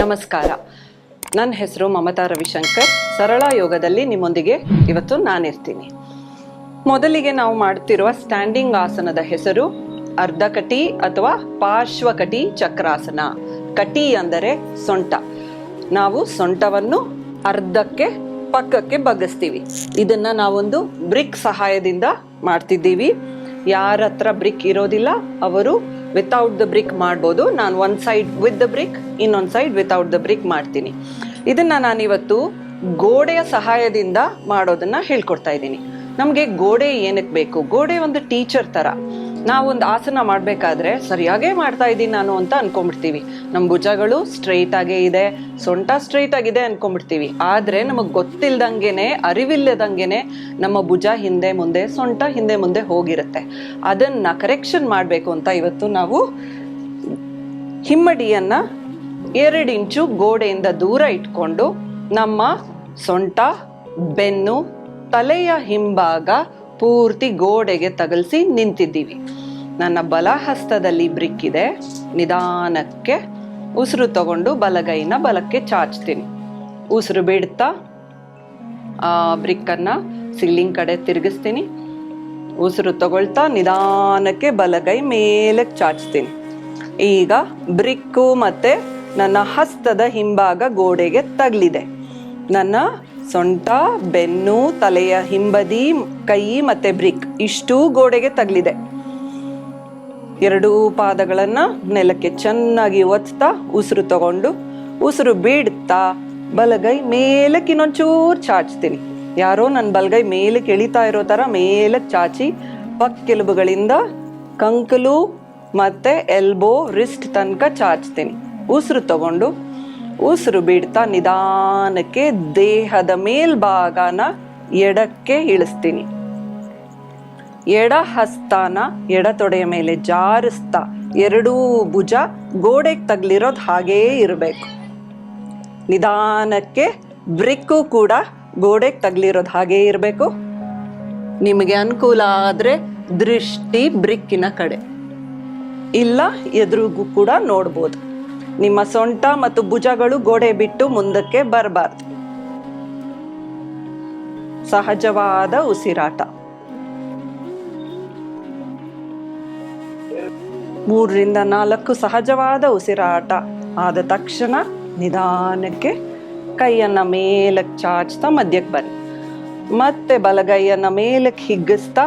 ನಮಸ್ಕಾರ. ನನ್ನ ಹೆಸರು ಮಮತಾ ರವಿಶಂಕರ್. ಸರಳ ಯೋಗದಲ್ಲಿ ನಿಮ್ಮೊಂದಿಗೆ ಇವತ್ತು ನಾನಿರ್ತೀನಿ. ಮೊದಲಿಗೆ ನಾವು ಮಾಡ್ತಿರುವ ಸ್ಟ್ಯಾಂಡಿಂಗ್ ಆಸನದ ಹೆಸರು ಅರ್ಧಕಟಿ ಅಥವಾ ಪಾರ್ಶ್ವಕಟಿ ಚಕ್ರಾಸನ. ಕಟಿ ಅಂದರೆ ಸೊಂಟ. ನಾವು ಸೊಂಟವನ್ನು ಅರ್ಧಕ್ಕೆ ಪಕ್ಕಕ್ಕೆ ಬಗ್ಗಿಸ್ತೀವಿ. ಇದನ್ನ ನಾವೊಂದು ಬ್ರಿಕ್ ಸಹಾಯದಿಂದ ಮಾಡ್ತಿದ್ದೀವಿ. ಯಾರ ಹತ್ರ ಬ್ರಿಕ್ ಇರೋದಿಲ್ಲ, ಅವರು ವಿತೌಟ್ ದ ಬ್ರಿಕ್ ಮಾಡ್ಬೋದು. ನಾನು ಒಂದು ಸೈಡ್ ವಿತ್ ದ ಬ್ರಿಕ್ ಇನ್ನೊಂದು ಸೈಡ್ ವಿತೌಟ್ ದ ಬ್ರಿಕ್ ಮಾಡ್ತೀನಿ. ಇದನ್ನ ನಾನಿವತ್ತು ಗೋಡೆಯ ಸಹಾಯದಿಂದ ಮಾಡೋದನ್ನ ಹೇಳ್ಕೊಡ್ತಾ ಇದ್ದೀನಿ. ನಮಗೆ ಗೋಡೆ ಏನಕ್ಕೆ ಬೇಕು? ಗೋಡೆ ಒಂದು ಟೀಚರ್ ತರ. ನಾವೊಂದು ಆಸನ ಮಾಡಬೇಕಾದ್ರೆ ಸರಿಯಾಗೇ ಮಾಡ್ತಾ ಇದ್ದೀನಿ ನಾನು ಅಂತ ಅನ್ಕೊಂಡ್ಬಿಡ್ತೀವಿ. ನಮ್ಮ ಭುಜಗಳು ಸ್ಟ್ರೈಟ್ ಆಗೇ ಇದೆ. ಸೊಂಟ ಸ್ಟ್ರೈಟ್ ಆಗಿದೆ ಅನ್ಕೊಂಡ್ಬಿಡ್ತೀವಿ. ಆದ್ರೆ ನಮಗೆ ಗೊತ್ತಿಲ್ದಂಗೆನೆ, ಅರಿವಿಲ್ಲದಂಗೆನೆ ನಮ್ಮ ಭುಜ ಹಿಂದೆ ಮುಂದೆ, ಸೊಂಟ ಹಿಂದೆ ಮುಂದೆ ಹೋಗಿರುತ್ತೆ. ಅದನ್ನ ಕರೆಕ್ಷನ್ ಮಾಡಬೇಕು ಅಂತ ಇವತ್ತು ನಾವು ಹಿಮ್ಮಡಿಯನ್ನ ಎರಡು ಇಂಚು ಗೋಡೆಯಿಂದ ದೂರ ಇಟ್ಕೊಂಡು ನಮ್ಮ ಸೊಂಟ, ಬೆನ್ನು ತಲೆಯ ಹಿಂಭಾಗ ಪೂರ್ತಿ ಗೋಡೆಗೆ ತಗಲ್ಸಿ ನಿಂತಿದ್ದೀವಿ. ನನ್ನ ಬಲಹಸ್ತದಲ್ಲಿ ಬ್ರಿಕ್ ಇದೆ ನಿಧಾನಕ್ಕೆ ಉಸಿರು ತಗೊಂಡು ಬಲಗೈನ ಬಲಕ್ಕೆ ಚಾಚ್ತೀನಿ. ಉಸಿರು ಬಿಡ್ತಾ ಆ ಬ್ರಿಕ್ಕನ್ನು ಸೀಲಿಂಗ್ ಕಡೆ ತಿರುಗಿಸ್ತೀನಿ. ಉಸಿರು ತಗೊಳ್ತಾ ನಿಧಾನಕ್ಕೆ ಬಲಗೈ ಮೇಲೆ ಚಾಚ್ತೀನಿ. ಈಗ ಬ್ರಿಕ್ಕು ಮತ್ತೆ ನನ್ನ ಹಸ್ತದ ಹಿಂಭಾಗ ಗೋಡೆಗೆ ತಗಲಿದೆ. ನನ್ನ ಸೊಂಟ, ಬೆನ್ನು, ತಲೆಯ ಹಿಂಬದಿ, ಕೈ ಮತ್ತೆ ಬ್ರಿಕ್ ಇಷ್ಟೂ ಗೋಡೆಗೆ ತಗಲಿದೆ. ಎರಡೂ ಪಾದಗಳನ್ನ ನೆಲಕ್ಕೆ ಚೆನ್ನಾಗಿ ಒತ್ತಾ ಉಸಿರು ತಗೊಂಡು ಉಸಿರು ಬಿಡ್ತಾ ಬಲಗೈ ಮೇಲಕ್ಕೆ ಇನ್ನೊಂಚೂರು ಚಾಚ್ತೀನಿ. ಯಾರೋ ನನ್ನ ಬಲಗೈ ಮೇಲಕ್ಕೆ ಕೆಳಿತಾ ಇರೋ ಥರ ಮೇಲೆ ಚಾಚಿ ಪಕ್ಕೆಲುಬುಗಳಿಂದ ಕಂಕಲು ಮತ್ತೆ ಎಲ್ಬೋ, ರಿಸ್ಟ್ ತನಕ ಚಾಚ್ತೀನಿ. ಉಸಿರು ತಗೊಂಡು ಉಸಿರು ಬಿಡ್ತಾ ನಿಧಾನಕ್ಕೆ ದೇಹದ ಮೇಲ್ಭಾಗನ ಎಡಕ್ಕೆ ಇಳಿಸ್ತೀನಿ. ಎಡ ಹಸ್ತಾನ, ಎಡ ತೊಡೆಯ ಮೇಲೆ ಜಾರಿಸ್ತಾ ಎರಡೂ ಭುಜ ಗೋಡೆಗೆ ತಗ್ಲಿರೋದು ಹಾಗೇ ಇರಬೇಕು. ನಿಧಾನಕ್ಕೆ ಬ್ರಿಕ್ಕು ಕೂಡ ಗೋಡೆಗೆ ತಗ್ಲಿರೋದು ಹಾಗೇ ಇರಬೇಕು. ನಿಮಗೆ ಅನುಕೂಲ ಆದರೆ ದೃಷ್ಟಿ ಬ್ರಿಕ್ಕಿನ ಕಡೆ. ಇಲ್ಲ ಎದುರಿಗೂ ಕೂಡ ನೋಡ್ಬೋದು. ನಿಮ್ಮ ಸೊಂಟ ಮತ್ತು ಭುಜಗಳು ಗೋಡೆ ಬಿಟ್ಟು ಮುಂದಕ್ಕೆ ಬರಬಾರ್ದು. ಸಹಜವಾದ ಉಸಿರಾಟ. ಮೂರರಿಂದ ನಾಲ್ಕು ಸಹಜವಾದ ಉಸಿರಾಟ ಆದ ತಕ್ಷಣ ನಿಧಾನಕ್ಕೆ ಕೈಯನ್ನ ಮೇಲಕ್ಕೆ ಚಾಚ್ತಾ ಮಧ್ಯಕ್ಕೆ ಬನ್ನಿ. ಮತ್ತೆ ಬಲಗೈಯನ್ನ ಮೇಲಕ್ಕೆ ಹಿಗ್ಗಿಸ್ತಾ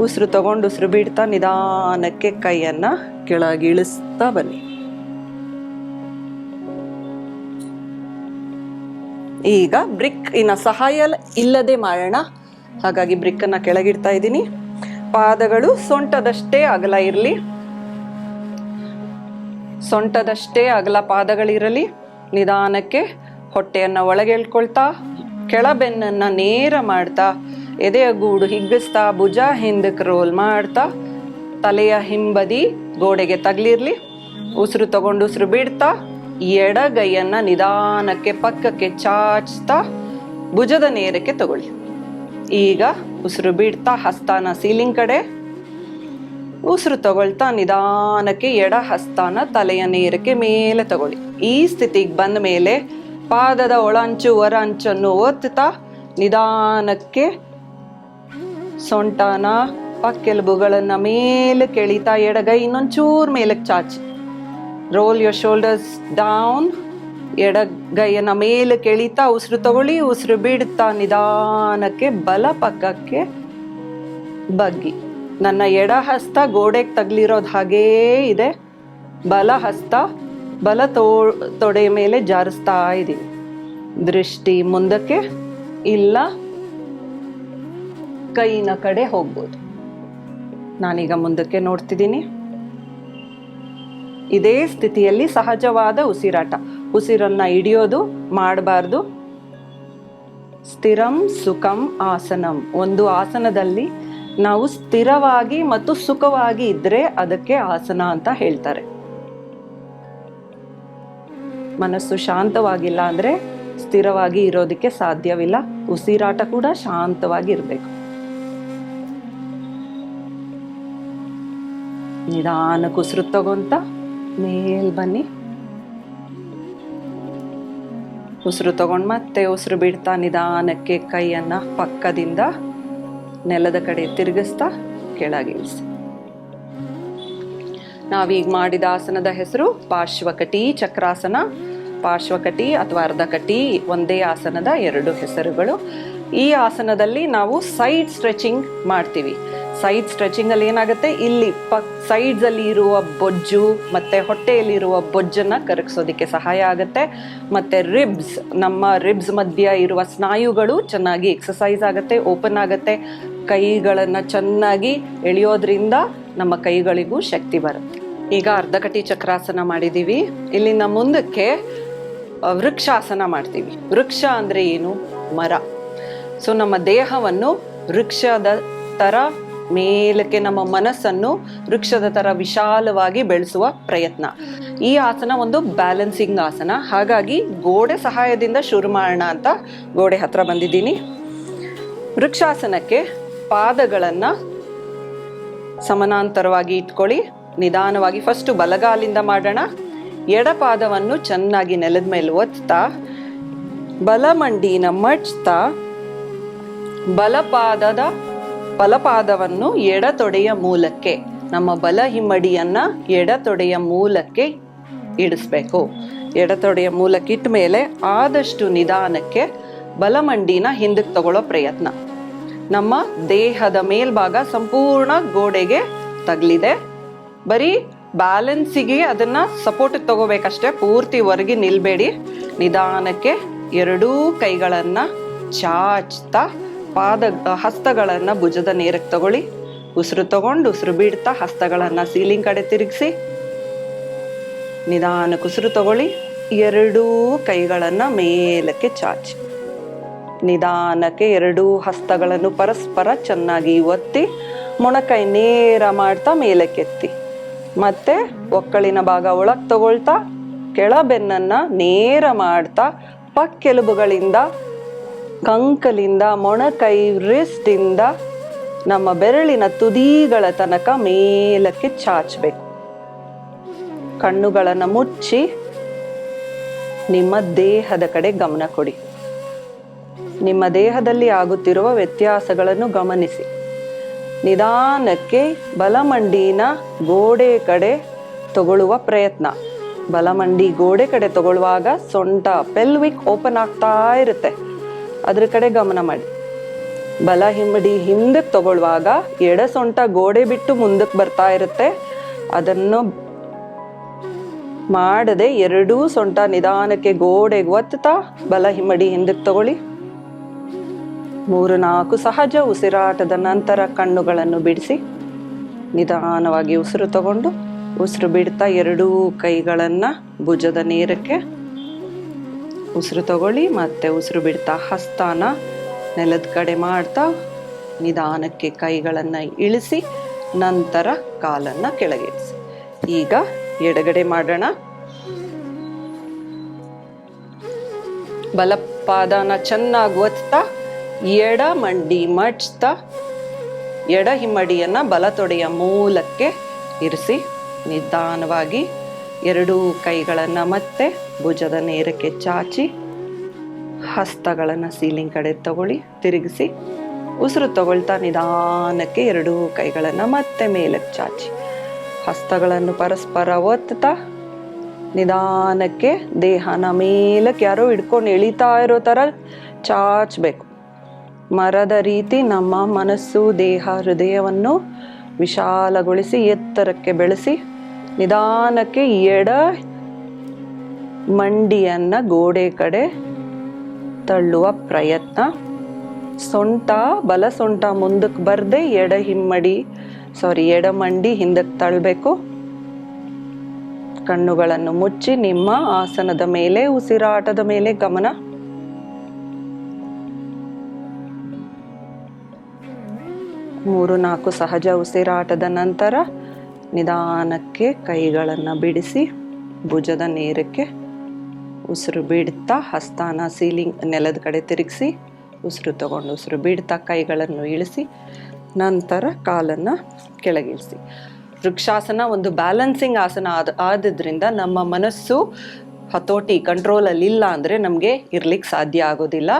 ಉಸಿರು ತಗೊಂಡು ಉಸಿರು ಬಿಡ್ತಾ ನಿಧಾನಕ್ಕೆ ಕೈಯನ್ನ ಕೆಳಗಿಳಿಸ್ತಾ ಬನ್ನಿ. ಈಗ ಬ್ರಿಕ್ ಇನ್ನ ಸಹಾಯ ಇಲ್ಲದೆ ಮಾಡೋಣ ಹಾಗಾಗಿ ಬ್ರಿಕ್ ಅನ್ನ ಕೆಳಗಿಡ್ತಾ ಇದ್ದೀನಿ. ಪಾದಗಳು ಸೊಂಟದಷ್ಟೇ ಅಗಲ ಇರಲಿ. ಸೊಂಟದಷ್ಟೇ ಅಗಲ ಪಾದಗಳಿರಲಿ. ನಿಧಾನಕ್ಕೆ ಹೊಟ್ಟೆಯನ್ನು ಒಳಗೆ ಎಳ್ಕೊಳ್ತಾ ಕೆಳಬೆನ್ನನ್ನು ನೇರ ಮಾಡ್ತಾ, ಎದೆಯ ಗೂಡು ಹಿಗ್ಗಿಸ್ತಾ, ಭುಜ ಹಿಂದಕ್ಕೆ ರೋಲ್ ಮಾಡ್ತಾ, ತಲೆಯ ಹಿಂಬದಿ ಗೋಡೆಗೆ ತಗ್ಲಿರ್ಲಿ. ಉಸಿರು ತಗೊಂಡು ಉಸಿರು ಬಿಡ್ತಾ ಎಡಗೈಯನ್ನ ನಿಧಾನಕ್ಕೆ ಪಕ್ಕಕ್ಕೆ ಚಾಚ್ತಾ ಭುಜದ ನೇರಕ್ಕೆ ತಗೊಳ್ಳಿ. ಈಗ ಉಸಿರು ಬಿಡ್ತಾ ಹಸ್ತಾನ ಸೀಲಿಂಗ್ ಕಡೆ. ಉಸಿರು ತಗೊಳ್ತಾ ನಿಧಾನಕ್ಕೆ ಎಡ ಹಸ್ತಾನ ತಲೆಯ ನೇರಕ್ಕೆ ಮೇಲೆ ತಗೊಳ್ಳಿ. ಈ ಸ್ಥಿತಿಗೆ ಬಂದ ಮೇಲೆ ಪಾದದ ಒಳಂಚು ಹೊರ ಅಂಚನ್ನು ಒತ್ತುತ್ತಾ ನಿಧಾನಕ್ಕೆ ಸೊಂಟನ ಪಕ್ಕೆಲುಬುಗಳನ್ನು ಮೇಲೆ ಕೆಳಿತಾ ಎಡಗೈ ಇನ್ನೊಂಚೂರು ಮೇಲಕ್ಕೆ ಚಾಚಿ. ರೋಲ್ ಯೋರ್ ಶೋಲ್ಡರ್ಸ್ ಡೌನ್ ಎಡಗೈಯನ್ನ ಮೇಲೆ ಕೆಳಿತಾ ಉಸಿರು ತಗೊಳ್ಳಿ, ಉಸಿರು ಬಿಡ್ತಾ ನಿಧಾನಕ್ಕೆ ಬಲ ಪಕ್ಕಕ್ಕೆ ಬಗ್ಗಿ. ನನ್ನ ಎಡ ಹಸ್ತ ಗೋಡೆಗೆ ತಗ್ಲಿರೋದು ಹಾಗೇ ಇದೆ. ಬಲ ಹಸ್ತ, ಬಲ ತೋ, ತೊಡೆ ಮೇಲೆ ಜಾರಿಸ್ತಾ ಇದ್ದೀನಿ. ದೃಷ್ಟಿ ಮುಂದಕ್ಕೆ ಇಲ್ಲ, ಕೈನ ಕಡೆ ಹೋಗ್ಬೋದು. ನಾನೀಗ ಮುಂದಕ್ಕೆ ನೋಡ್ತಿದ್ದೀನಿ. ಇದೇ ಸ್ಥಿತಿಯಲ್ಲಿ ಸಹಜವಾದ ಉಸಿರಾಟ. ಉಸಿರನ್ನ ಹಿಡಿಯೋದು, ಮಾಡಬಾರ್ದು. ಸ್ಥಿರಂ ಸುಖಂ ಆಸನಂ. ಒಂದು ಆಸನದಲ್ಲಿ ನಾವು ಸ್ಥಿರವಾಗಿ ಮತ್ತು ಸುಖವಾಗಿ ಇದ್ರೆ ಅದಕ್ಕೆ ಆಸನ ಅಂತ ಹೇಳ್ತಾರೆ. ಮನಸ್ಸು ಶಾಂತವಾಗಿಲ್ಲ ಅಂದ್ರೆ ಸ್ಥಿರವಾಗಿ ಇರೋದಕ್ಕೆ ಸಾಧ್ಯವಿಲ್ಲ. ಉಸಿರಾಟ ಕೂಡ ಶಾಂತವಾಗಿ ಇರಬೇಕು. ನಿಧಾನಕ್ಕೆ ಉಸಿರು ತಗೊಂತ ಮೇಲ್ ಬನ್ನಿ. ಉಸಿರು ತಗೊಂಡು ಮತ್ತೆ ಉಸಿರು ಬಿಡ್ತಾ ನಿಧಾನಕ್ಕೆ ಕೈಯನ್ನು ಪಕ್ಕದಿಂದ ನೆಲದ ಕಡೆ ತಿರುಗಿಸ್ತಾ ಕೆಳಗಿಳಿಸಿ ನಾವೀಗ ಮಾಡಿದ ಆಸನದ ಹೆಸರು ಪಾರ್ಶ್ವಕಟಿ, ಚಕ್ರಾಸನ. ಪಾರ್ಶ್ವಕಟಿ ಅಥವಾ ಅರ್ಧಕಟಿ ಒಂದೇ ಆಸನದ ಎರಡು ಹೆಸರುಗಳು. ಈ ಆಸನದಲ್ಲಿ ನಾವು ಸೈಡ್ ಸ್ಟ್ರೆಚಿಂಗ್ ಮಾಡ್ತೀವಿ. ಸೈಡ್ ಸ್ಟ್ರೆಚಿಂಗ್ ಅಲ್ಲಿ ಏನಾಗುತ್ತೆ? ಇಲ್ಲಿ ಪಕ್ ಸೈಡ್ಸ್ ಅಲ್ಲಿ ಇರುವ ಬೊಜ್ಜು ಮತ್ತೆ ಹೊಟ್ಟೆಯಲ್ಲಿ ಇರುವ ಬೊಜ್ಜನ್ನ ಕರಗಿಸೋದಕ್ಕೆ ಸಹಾಯ ಆಗುತ್ತೆ. ಮತ್ತೆ ರಿಬ್ಸ್ ನಮ್ಮ ರಿಬ್ಸ್ ಮಧ್ಯ ಇರುವ ಸ್ನಾಯುಗಳು ಚೆನ್ನಾಗಿ ಎಕ್ಸಸೈಸ್ ಆಗುತ್ತೆ ಓಪನ್ ಆಗುತ್ತೆ. ಕೈಗಳನ್ನ ಚೆನ್ನಾಗಿ ಎಳೆಯೋದ್ರಿಂದ ನಮ್ಮ ಕೈಗಳಿಗೂ ಶಕ್ತಿ ಬರುತ್ತೆ. ಈಗ ಅರ್ಧಕಟಿ ಚಕ್ರಾಸನ ಮಾಡಿದೀವಿ. ಇಲ್ಲಿನ ಮುಂದಕ್ಕೆ ವೃಕ್ಷಾಸನ ಮಾಡ್ತೀವಿ. ವೃಕ್ಷ ಅಂದ್ರೆ ಏನು? ಮರ. ಸೊ, ನಮ್ಮ ದೇಹವನ್ನು ವೃಕ್ಷದ ತರ ಮೇಲಕ್ಕೆ ನಮ್ಮ ಮನಸ್ಸನ್ನು ವೃಕ್ಷದ ತರ ವಿಶಾಲವಾಗಿ ಬೆಳೆಸುವ ಪ್ರಯತ್ನ. ಈ ಆಸನ ಒಂದು ಬ್ಯಾಲೆನ್ಸಿಂಗ್ ಆಸನ. ಹಾಗಾಗಿ ಗೋಡೆ ಸಹಾಯದಿಂದ ಶುರು ಮಾಡೋಣ ಅಂತ ಗೋಡೆ ಹತ್ರ ಬಂದಿದ್ದೀನಿ. ವೃಕ್ಷಾಸನಕ್ಕೆ ಪಾದಗಳನ್ನು ಸಮಾನಾಂತರವಾಗಿ ಇಟ್ಕೊಳ್ಳಿ. ನಿಧಾನವಾಗಿ ಫಸ್ಟ್ ಬಲಗಾಲಿಂದ ಮಾಡೋಣ. ಎಡಪಾದವನ್ನು ಚೆನ್ನಾಗಿ ನೆಲದ ಮೇಲೆ ಒತ್ತಾ, ಬಲಮಂಡಿನ ಮಚ್ತಾ ಬಲಪಾದದ ಬಲಪಾದವನ್ನು ಎಡತೊಡೆಯ ಮೂಲಕ್ಕೆ, ನಮ್ಮ ಬಲ ಹಿಮ್ಮಡಿಯನ್ನ ಎಡತೊಡೆಯ ಮೂಲಕ್ಕೆ ಇಡಿಸ್ಬೇಕು. ಎಡತೊಡೆಯ ಮೂಲಕ್ಕೆ ಇಟ್ಟ ಮೇಲೆ ಆದಷ್ಟು ನಿಧಾನಕ್ಕೆ ಬಲಮಂಡಿನ ಹಿಂದಕ್ಕೆ ತಗೊಳ್ಳೋ ಪ್ರಯತ್ನ. ನಮ್ಮ ದೇಹದ ಮೇಲ್ಭಾಗ ಸಂಪೂರ್ಣ ಗೋಡೆಗೆ ತಗಲಿದೆ. ಬರೀ ಬ್ಯಾಲೆನ್ಸಿಗೆ ಅದನ್ನ ಸಪೋರ್ಟ್ ತಗೋಬೇಕಷ್ಟೇ, ಪೂರ್ತಿ ಹೊರಗೆ ನಿಲ್ಬೇಡಿ. ನಿಧಾನಕ್ಕೆ ಎರಡೂ ಕೈಗಳನ್ನ ಚಾಚ್ತಾ ಪಾದ ಹಸ್ತಗಳನ್ನ ಭುಜದ ನೇರಕ್ಕೆ ತಗೊಳ್ಳಿ. ಉಸಿರು ತಗೊಂಡು ಉಸಿರು ಬಿಡ್ತಾ ಹಸ್ತಗಳನ್ನ ಸೀಲಿಂಗ್ ಕಡೆ ತಿರುಗಿಸಿ. ನಿಧಾನಕ್ಕೆ ಉಸಿರು ತಗೊಳ್ಳಿ. ಎರಡೂ ಕೈಗಳನ್ನ ಮೇಲಕ್ಕೆ ಚಾಚಿ. ನಿಧಾನಕ್ಕೆ ಎರಡೂ ಹಸ್ತಗಳನ್ನು ಪರಸ್ಪರ ಚೆನ್ನಾಗಿ ಒತ್ತಿ, ಮೊಣಕೈ ನೇರ ಮಾಡ್ತಾ ಮೇಲಕ್ಕೆತ್ತಿ. ಮತ್ತೆ ಒಕ್ಕಳಿನ ಭಾಗ ಒಳಗೆ ತಗೊಳ್ತಾ ಕೆಳ ಬೆನ್ನನ್ನ ನೇರ ಮಾಡ್ತಾ, ಪಕ್ಕೆಲುಬುಗಳಿಂದ ಕಂಕಲಿಂದ, ಮೊಣಕೈ ರಿಸ್ಟಿಂದ ನಮ್ಮ ಬೆರಳಿನ ತುದಿಗಳ ತನಕ ಮೇಲಕ್ಕೆ ಚಾಚಬೇಕು. ಕಣ್ಣುಗಳನ್ನು ಮುಚ್ಚಿ ನಿಮ್ಮ ದೇಹದ ಕಡೆ ಗಮನ ಕೊಡಿ. ನಿಮ್ಮ ದೇಹದಲ್ಲಿ ಆಗುತ್ತಿರುವ ವ್ಯತ್ಯಾಸಗಳನ್ನು ಗಮನಿಸಿ. ನಿಧಾನಕ್ಕೆ ಬಲಮಂಡಿನ ಗೋಡೆ ಕಡೆ ತಗೊಳ್ಳುವ ಪ್ರಯತ್ನ. ಬಲಮಂಡಿ ಗೋಡೆ ಕಡೆ ತಗೊಳ್ಳುವಾಗ ಸೊಂಟ, ಪೆಲ್ವಿಕ್ ಓಪನ್ ಆಗ್ತಾ ಇರುತ್ತೆ. ಅದ್ರ ಕಡೆ ಗಮನ ಮಾಡಿ. ಬಲ ಹಿಮ್ಮಡಿ ಹಿಂದಕ್ಕೆ ತಗೊಳ್ಳುವಾಗ ಎಡ ಸೊಂಟ ಗೋಡೆ ಬಿಟ್ಟು ಮುಂದಕ್ಕೆ ಬರ್ತಾ ಇರುತ್ತೆ. ಅದನ್ನು ಮಾಡದೆ ಎರಡೂ ಸೊಂಟ ನಿಧಾನಕ್ಕೆ ಗೋಡೆಗೆ ಒತ್ತುತ್ತಾ ಬಲ ಹಿಮ್ಮಡಿ ಹಿಂದಕ್ಕೆ ತಗೊಳ್ಳಿ. ಮೂರು ನಾಲ್ಕು ಸಹಜ ಉಸಿರಾಟದ ನಂತರ ಕಣ್ಣುಗಳನ್ನು ಬಿಡಿಸಿ. ನಿಧಾನವಾಗಿ ಉಸಿರು ತಗೊಂಡು, ಉಸಿರು ಬಿಡ್ತಾ ಎರಡೂ ಕೈಗಳನ್ನು ಭುಜದ ನೇರಕ್ಕೆ ಉಸಿರು ತಗೊಳ್ಳಿ, ಮತ್ತೆ ಉಸಿರು ಬಿಡ್ತಾ ಹಸ್ತಾನ ನೆಲದ ಕಡೆ ಮಾಡ್ತಾ ನಿಧಾನಕ್ಕೆ ಕೈಗಳನ್ನು ಇಳಿಸಿ, ನಂತರ ಕಾಲನ್ನ ಕೆಳಗಿಳಿಸಿ. ಈಗ ಎಡಗಡೆ ಮಾಡೋಣ. ಬಲಪಾದನ ಚೆನ್ನಾಗಿ ಒತ್ತಾ, ಎಡ ಮಂಡಿ ಮಡ್ಚ್ತಾ, ಎಡ ಹಿಮ್ಮಡಿಯನ್ನ ಬಲತೊಡೆಯ ಮೂಲಕ್ಕೆ ಇರಿಸಿ, ನಿಧಾನವಾಗಿ ಎರಡೂ ಕೈಗಳನ್ನು ಮತ್ತೆ ಭುಜದ ನೇರಕ್ಕೆ ಚಾಚಿ, ಹಸ್ತಗಳನ್ನು ಸೀಲಿಂಗ್ ಕಡೆ ತಗೊಳ್ಳಿ, ತಿರುಗಿಸಿ. ಉಸಿರು ತಗೊಳ್ತಾ ನಿಧಾನಕ್ಕೆ ಎರಡೂ ಕೈಗಳನ್ನು ಮತ್ತೆ ಮೇಲಕ್ಕೆ ಚಾಚಿ. ಹಸ್ತಗಳನ್ನು ಪರಸ್ಪರ ಒತ್ತಾ ನಿಧಾನಕ್ಕೆ ದೇಹನ ಮೇಲಕ್ಕೆ ಯಾರೋ ಹಿಡ್ಕೊಂಡು ಎಳಿತಾ ಇರೋ ಥರ ಚಾಚಬೇಕು. ಮರದ ರೀತಿ ನಮ್ಮ ಮನಸ್ಸು, ದೇಹ, ಹೃದಯವನ್ನು ವಿಶಾಲಗೊಳಿಸಿ ಎತ್ತರಕ್ಕೆ ಬೆಳೆಸಿ ನಿಧಾನಕ್ಕೆ ಎಡ ಮಂಡಿಯನ್ನ ಗೋಡೆ ಕಡೆ ತಳ್ಳುವ ಪ್ರಯತ್ನ. ಸೊಂಟ, ಬಲ ಸೊಂಟ ಮುಂದಕ್ಕೆ ಬರದೆ ಎಡ ಹಿಮ್ಮಡಿ ಸಾರಿ ಎಡ ಮಂಡಿ ಹಿಂದಕ್ಕೆ ತಳ್ಳಬೇಕು ಕಣ್ಣುಗಳನ್ನು ಮುಚ್ಚಿ ನಿಮ್ಮ ಆಸನದ ಮೇಲೆ, ಉಸಿರಾಟದ ಮೇಲೆ ಗಮನ. ಮೂರು ನಾಲ್ಕು ಸಹಜ ಉಸಿರಾಟದ ನಂತರ ನಿಧಾನಕ್ಕೆ ಕೈಗಳನ್ನು ಬಿಡಿಸಿ ಭುಜದ ನೇರಕ್ಕೆ ಉಸಿರು ಬಿಡ್ತಾ ಹಸ್ತಾನ ಸೀಲಿಂಗ್ ನೆಲದ ಕಡೆ ತಿರುಗಿಸಿ ಉಸಿರು ತಗೊಂಡು ಉಸಿರು ಬಿಡ್ತಾ ಕೈಗಳನ್ನು ಇಳಿಸಿ ನಂತರ ಕಾಲನ್ನು ಕೆಳಗಿಳಿಸಿ. ವೃಕ್ಷಾಸನ ಒಂದು ಬ್ಯಾಲೆನ್ಸಿಂಗ್ ಆಸನ ಆದ ಆದ್ರಿಂದ ನಮ್ಮ ಮನಸ್ಸು ಹತೋಟಿ ಕಂಟ್ರೋಲಲ್ಲಿ ಇಲ್ಲ ಅಂದರೆ ನಮಗೆ ಇರಲಿಕ್ಕೆ ಸಾಧ್ಯ ಆಗೋದಿಲ್ಲ.